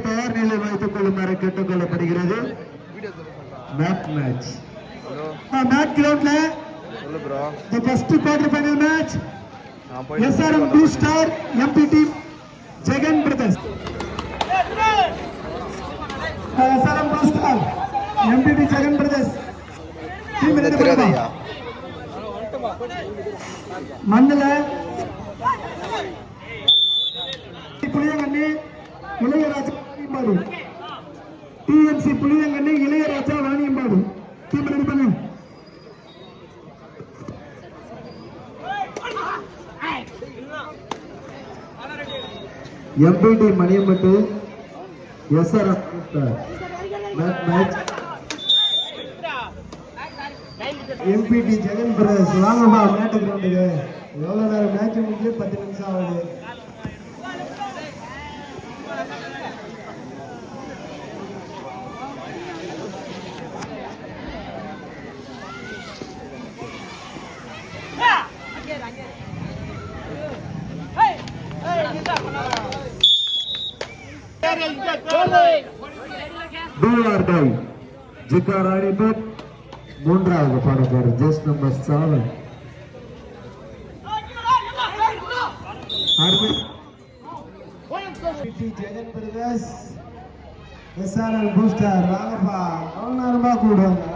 தயார் நிலை வைத்துக் கொள்ளுமாறு கேட்டுக் கொள்ளப்படுகிறது. மேட் மேட்ச் மேட் கிரவுண்ட்ல the first quarter final match நான் போய் SRM blue star MP team Jagan brothers SRM blue star MP T Jagan brothers team ready தெரியாதையா மண்ணில் Puliyankanni Ilaiyaraaja Vaniyambadi. TMC Puliyankanni Ilaiyaraaja Vaniyambadi. Team ready பண்ணு. MPT Maniyambattu SR match match MPT Jagan brothers வாங்கம்மா மேட்டு கிரவுண்டுக்கு எவ்வளோ நேரம் match முடிஞ்சு பத்து நிமிஷம் ஆகுது Do or die. டை ஜிகா ராணிபேட் மூன்றாவது பாடக்காரர் just number seven Jagan Pradesh SRL booster ராகப்பா எவ்வளோ நேரமா கூடுவாங்க.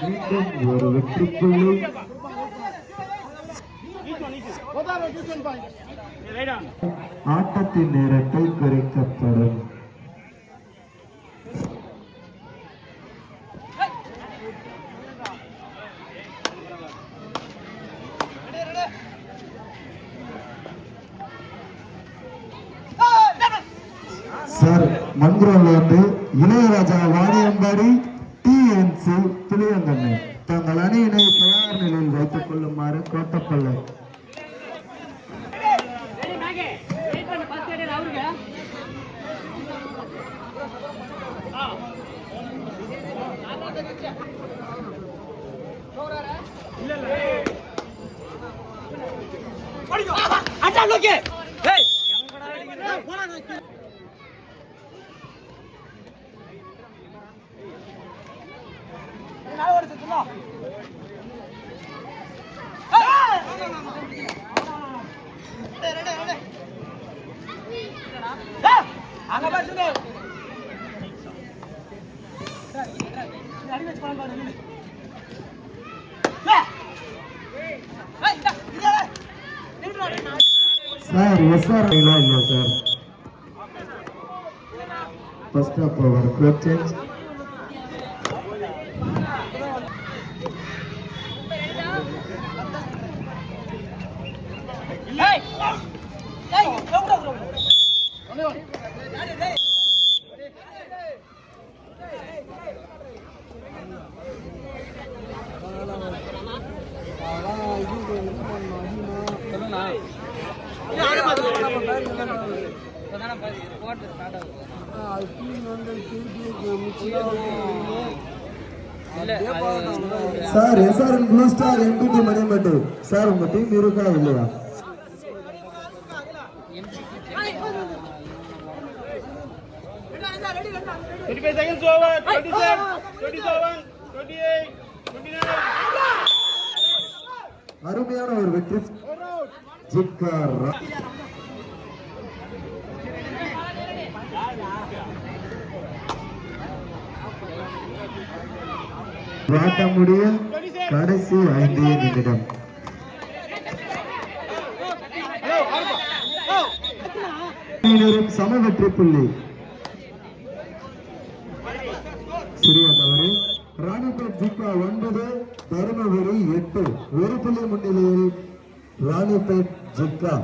மீண்டும் ஒரு வெற்றி புள்ளி ஆட்டத்தின் நேரத்தை குறைக்கப்படும் சார் மண்குரோல வந்து இளையராஜா வாணியம்பாடி டிஎன்சி புளியங்கண்ணு தங்கள் அணியினை தயார் நிலையில் வைத்துக் கொள்ளுமாறு கோட்டப்பள்ளை சார் எஸ்ஆர் இல்லை சார். ஃபர்ஸ்ட் ஆஃப் அவர் கோச்சேஜ் sir SR blue star MPT Manimattu sir உங்க டீம் இருக்கா இல்லையா? Twenty-five seconds over. Twenty-seven. Twenty-seven. Twenty-eight. Twenty-nine. அருமையான ஒரு வெற்றி ஜிக்கார் வாட்ட முடிய கடைசி ஐந்து நிமிடம் சம வெற்றி புள்ளி சிறிய தவறு ராணிபேட் ஜிக்கா ஒன்பது தருமபுரி எட்டு ஒரு புள்ளி முன்னிலையில் ராணிபேட் ஜிக்கா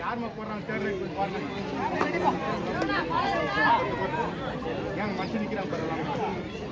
யாருமா போடுறாங்க தேர்தல் ரைட் பாருங்க ஏங்க மனுஷன் நிக்கிறான் பாருங்க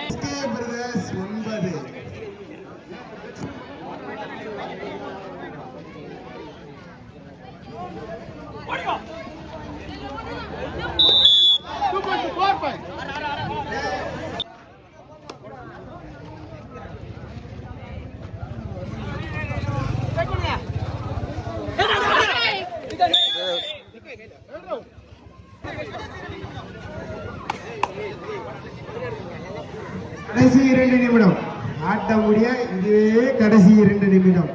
எஸ்கே பிரதர்ஸ் ஒன்பது டூ பாயிண்ட் ஃபோர் பாயிண்ட் கடைசி இரண்டு நிமிடம். ஆட்ட முடிய இதுவே கடைசி இரண்டு நிமிடம்.